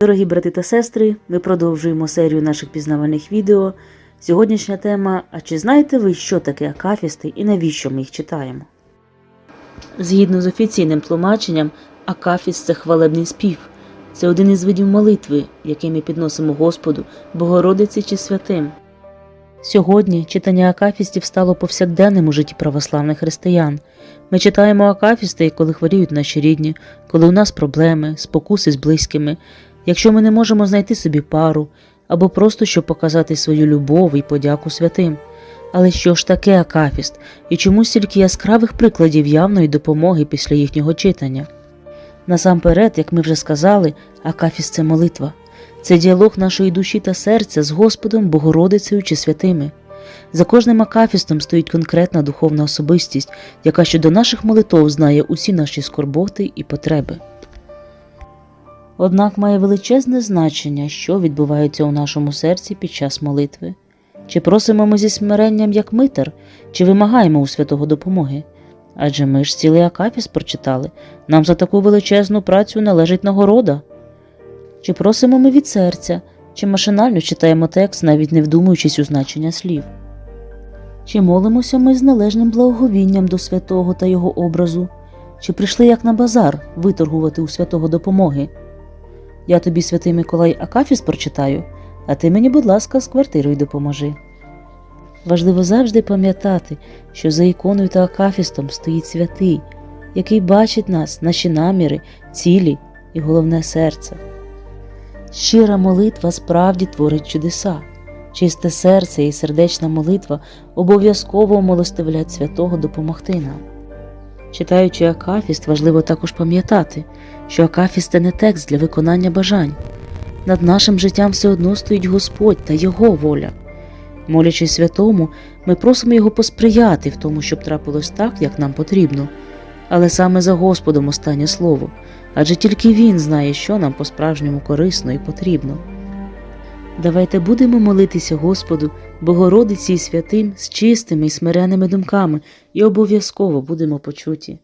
Дорогі брати та сестри, ми продовжуємо серію наших пізнавальних відео. Сьогоднішня тема: А чи знаєте ви, що таке акафісти і навіщо ми їх читаємо? Згідно з офіційним тлумаченням, акафіст це хвалебний спів. Це один із видів молитви, який ми підносимо Господу, Богородиці чи святим. Сьогодні читання акафістів стало повсякденним у житті православних християн. Ми читаємо акафісти, коли хворіють наші рідні, коли у нас проблеми, спокуси з близькими, якщо ми не можемо знайти собі пару, або просто щоб показати свою любов і подяку святим. Але що ж таке акафіст і чому стільки яскравих прикладів явної допомоги після їхнього читання? Насамперед, як ми вже сказали, акафіст це молитва. Це діалог нашої душі та серця з Господом, Богородицею чи святими. За кожним акафістом стоїть конкретна духовна особистість, яка щодо наших молитов знає усі наші скорботи і потреби. Однак має величезне значення, що відбувається у нашому серці під час молитви. Чи просимо ми зі смиренням як митар, чи вимагаємо у святого допомоги? Адже ми ж цілий акафіст прочитали, нам за таку величезну працю належить нагорода. Чи просимо ми від серця, чи машинально читаємо текст, навіть не вдумуючись у значення слів? Чи молимося ми з належним благоговінням до святого та його образу, чи прийшли як на базар виторгувати у святого допомоги? Я тобі, святий Миколай, Акафіс прочитаю, а ти мені, будь ласка, з квартирою допоможи. Важливо завжди пам'ятати, що за іконою та акафістом стоїть святий, який бачить нас, наші наміри, цілі і головне серце. Щира молитва справді творить чудеса. Чисте серце і сердечна молитва обов'язково умилостивлять святого допомогти нам. Читаючи Акафіст, важливо також пам'ятати, що Акафіст це не текст для виконання бажань. Над нашим життям все одно стоїть Господь та Його воля. Молячись святому, ми просимо Його посприяти в тому, щоб трапилось так, як нам потрібно. Але саме за Господом останнє слово, адже тільки Він знає, що нам по-справжньому корисно і потрібно. Давайте будемо молитися Господу, Богородиці і святим з чистими і смиреними думками, і обов'язково будемо почуті.